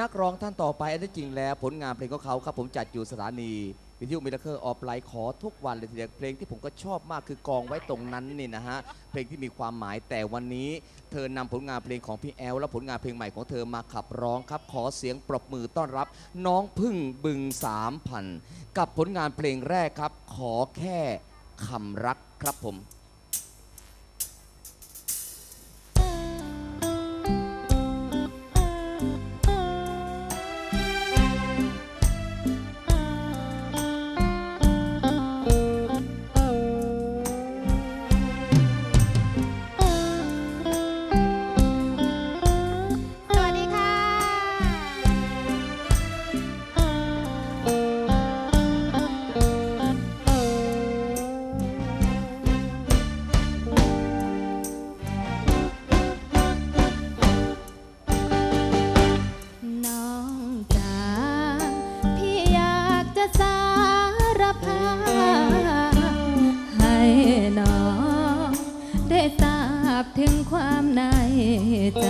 นักร้องท่านต่อไปอันที่จริงแล้วผลงานเพลงของเขาครับผมจัดอยู่สถานีวิทยุมิลเคอร์ออฟไลน์ขอทุกวันเลยทีเดียวเพลงที่ผมก็ชอบมากคือกองไว้ตรงนั้นนี่นะฮะเพลงที่มีความหมายแต่วันนี้ เธอนำผลงานเพลงของพี่แอล และผลงานเพลงใหม่ของเธอมาขับร้องครับ ขอเสียงปรบมือต้อนรับ น้องพึ่งบึงสามพันกับผลงานเพลงแรกครับ ขอแค่คำรักครับผม สารภาพให้น้อง ได้ทราบถึงความในใจ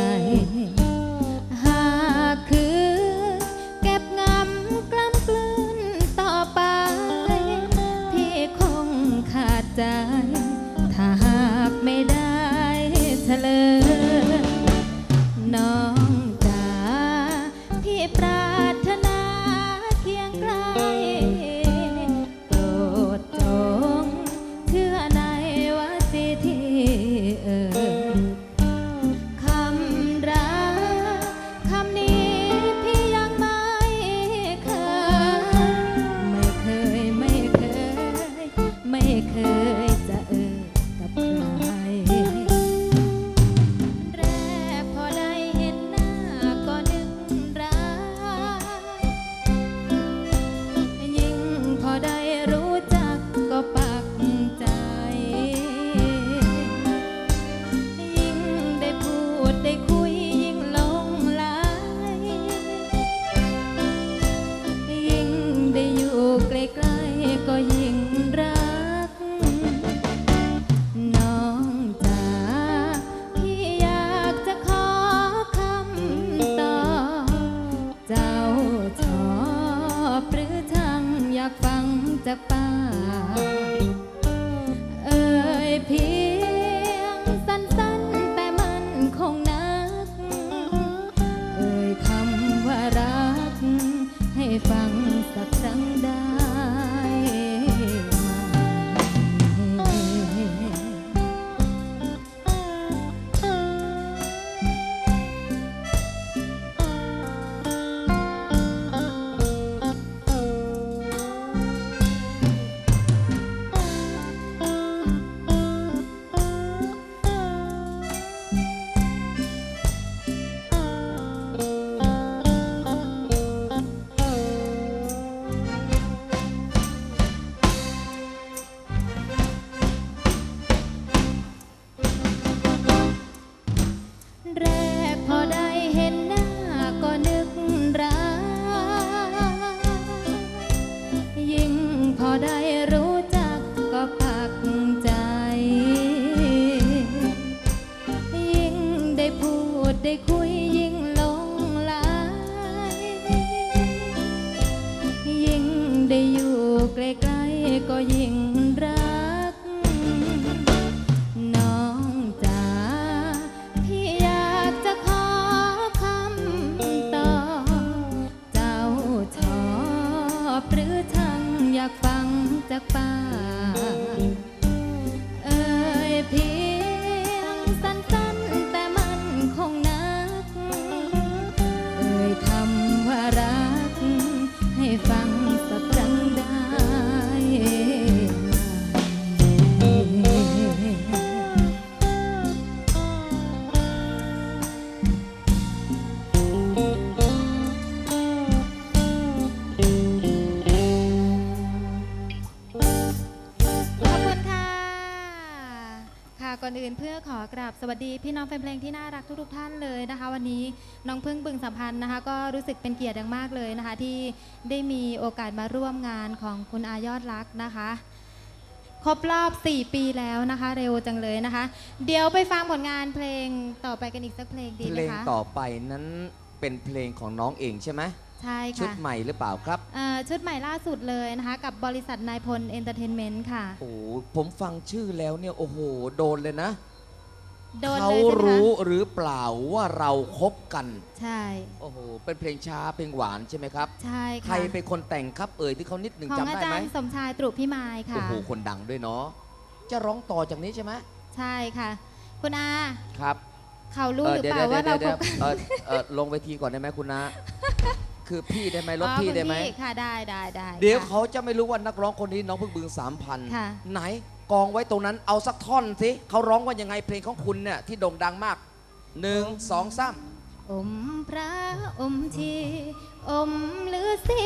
ก่อนอื่นเพื่อขอกราบสวัสดีพี่น้องแฟนเพลงที่น่ารักทุกๆท่านเลยนะคะ วันนี้น้องพึ่งบึงสัมพันธ์นะคะ ก็รู้สึกเป็นเกียรติอย่างมากเลยนะคะ ที่ได้มีโอกาสมาร่วมงานของคุณอายอดรักนะคะ ครบรอบ 4 ปีแล้วนะคะ เร็วจังเลยนะคะ เดี๋ยวไปฟังผลงานเพลงต่อไปกันอีกสักเพลงดีเพไหมลงคะต่อไปนั้นเป็นเพลงของน้องเองใช่ไหม ใช่ชุดค่ะใหม่หรือเปล่าครับเอ่อชุดใหม่ล่าสุดเลยนะคะ กับบริษัทนายพลเอนเตอร์เทนเมนต์ค่ะ โอ้โหผมฟังชื่อแล้วเนี่ยโอ้โหโดนเลยนะโดนเขาเลยใช่ไหมรู้คะหรือเปล่าว่าเราคบกัน ใช่ โอ้โหเป็นเพลงช้าเพลงหวานใช่ไหมครับ ใช่ใครค่ะเป็นคนแต่งครับเอ่ยที่เขานิดหนึ่งของจำอาได้จาไหมรย์สมชายตรุพิมายโอ้ค่ะ โหคนดังด้วยเนาะจะร้องต่อจากนี้ใช่ไหมใช่ค่ะ คุณอา ครับเขารู้หรือดี๋ยวเปล่าว่าเราดี๋ยวคบกันเออเออลงเวทีก่อนได้ไหมคุณนะ คือพี่ได้ไหมรถอ๋อพี่คุณได้ไหมค่ะได้ได้ได้เดี๋ยวค่ะเขาจะไม่รู้ว่านักร้องคนนี้น้องพึ่งบึงสามพันค่ะไหนกองไว้ตรงนั้นเอาสักท่อนสิเขาร้องว่ายังไงเพลงของคุณเนี่ยที่โด่งดังมากหนึ่งสองสามอมพระอมทีอมฤาษี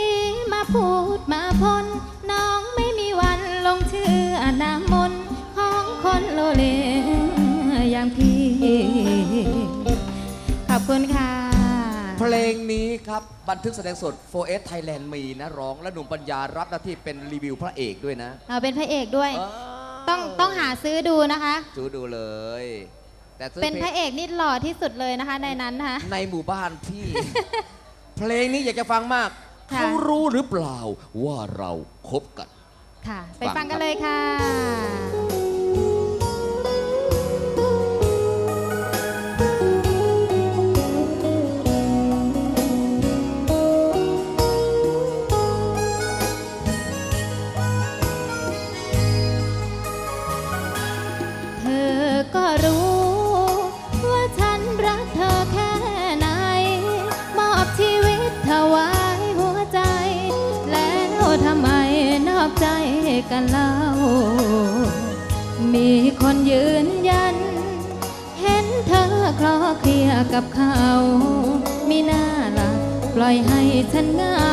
มาพูดมาพนน้องไม่มีวันลงเชื่อนามมนต์ของคนโลเลอย่างพี่ขอบคุณค่ะ เพลงนี้ครับ บันทึกแสดงสด 4S Thailand มีนะร้อง และหนุ่มปัญญารับหน้าที่เป็นรีวิวพระเอกด้วยนะเราเป็นพระเอกด้วยเต้องต้องหาซื้อดูนะคะดูดูเลย แต่ซื้อเป็นพพลระงเอกนี่หล่อที่สุดเลยนะคะในนั้นนะคะ ในหมู่บ้านพี่ เพลงนี้อยากจะฟังมากค่ะ เขารู้หรือเปล่าว่าเราคบกัน ค่ะ ไปฟัฟังงครักับนเลยค่ะ กันเล่า มีคนยืนยัน เห็นเธอคลอเคลียกับเขา มีหน้าละปล่อยให้ฉันเหงา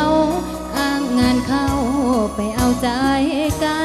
อ้างงานเข้าไปเอาใจกัน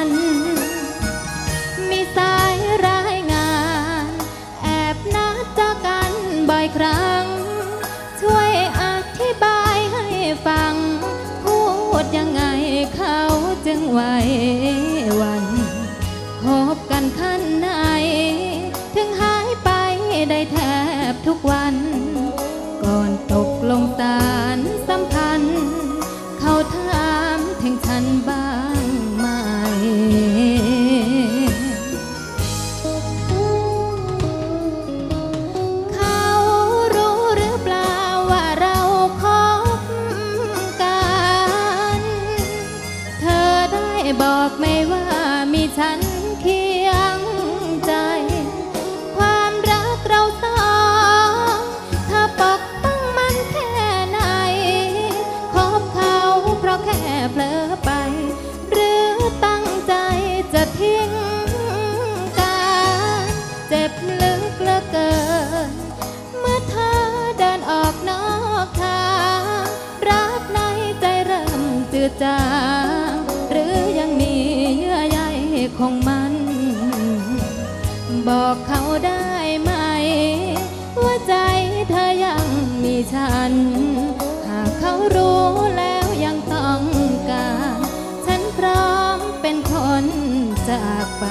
จะทิ้งกันเจ็บลึกเหลือเกิน เมื่อเธอเดินออกนอกทางรักในใจเริ่มจืดจางหรือยังมีเยื่อใยของมัน บอกเขาได้ไหม ว่าใจเธอยังมีฉัน หากเขารู้แล้ว จากไป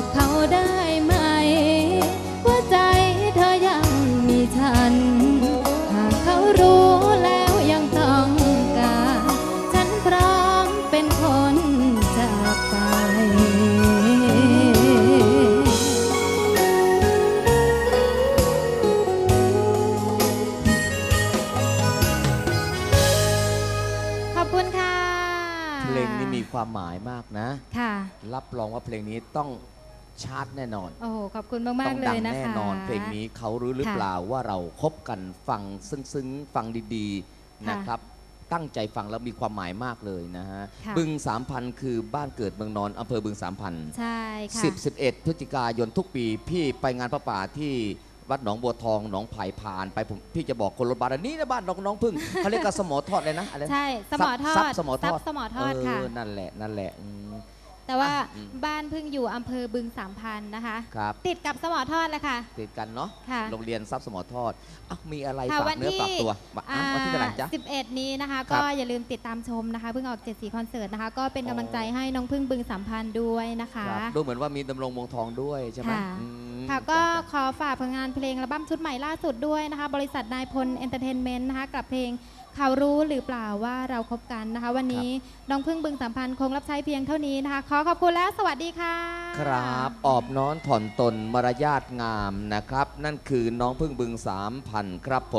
อกเขาได้ไหม ว่าใจเธอยังมีฉัน หากเขารู้แล้วยังต้องการ ฉันพร้อมเป็นคนจากไป ขอบคุณค่ะเพลงนี้มีความหมายมากนะ ค่ะ รับรองว่าเพลงนี้ต้อง ชาร์ตแน่นอน โอ้โหขอบคุณมาต้กองๆเลดัยงนะคะ แน่นอนเพลงนี้เขารู้หรือค่ะเปล่าว่าเราคบกันฟังซึ้งๆ ฟังดีๆค่ะนะครับ ตั้งใจฟังแล้วมีความหมายมากเลยนะฮะค่ะ บึงสามพันคือบ้านเกิดเมืองนอนอำเภอบึงสามพันใช่ค่ะ สิบสิบเอ็ดพฤศจิกายนทุกปี พี่ไปงานพระป่าที่วัดหนองบัวทองหนองไผ่ผ่านไปผมพี่จะบอกคนรถบัสอันนี้นะบ้านน้องน้องพึ่งเขาเรียกกันสมอทอดเลยนะอะไรนะใช่สมอทอซับดสมอทอดซับสมอทอดค่ะ เนั่นแหละนั่นแหละอืม แต่ว่าอืม บ้านเพิ่งอยู่อำเภอบึงสามพันนะคะ ครับติดกับสมอทอดเลยค่ะ ติดกันเนาะค่ะโรงเรียนซับสมอทอดอ้าวมีอะไรค่ะฝาวักนเนื้อที่ ฝากตัวมาอะวันที่เท่าไหร่จ๊ะ11 นี้นะคะ ครัก็บ อย่าลืมติดตามชมนะคะเพิ่งออกเจ็ดสีคอนเสิร์ตนะคะ ก็เป็นกำลังใจให้น้องพึ่งบึงสามพันด้วยนะคะ ครับดูเหมือนว่ามีดำรงวงทองด้วยใช่ไหมค่ะ อืมค่ะก็ขอฝากผลงานเพลงอัลบั้มชุดใหม่ล่าสุดด้วยนะคะ บริษัทนายพลเอนเตอร์เทนเมนต์นะคะกับเพลง เขารู้หรือเปล่าว่าเราคบกันนะคะ วันนี้น้องพึ่งบึงสามพันคงรับใช้เพียงเท่านี้นะคะ ขอขอบคุณและสวัสดีค่ะ ครับออบน้อนถ่อนตนมารยาทงามนะครับ นั่นคือน้องพึ่งบึงสามพันครับผม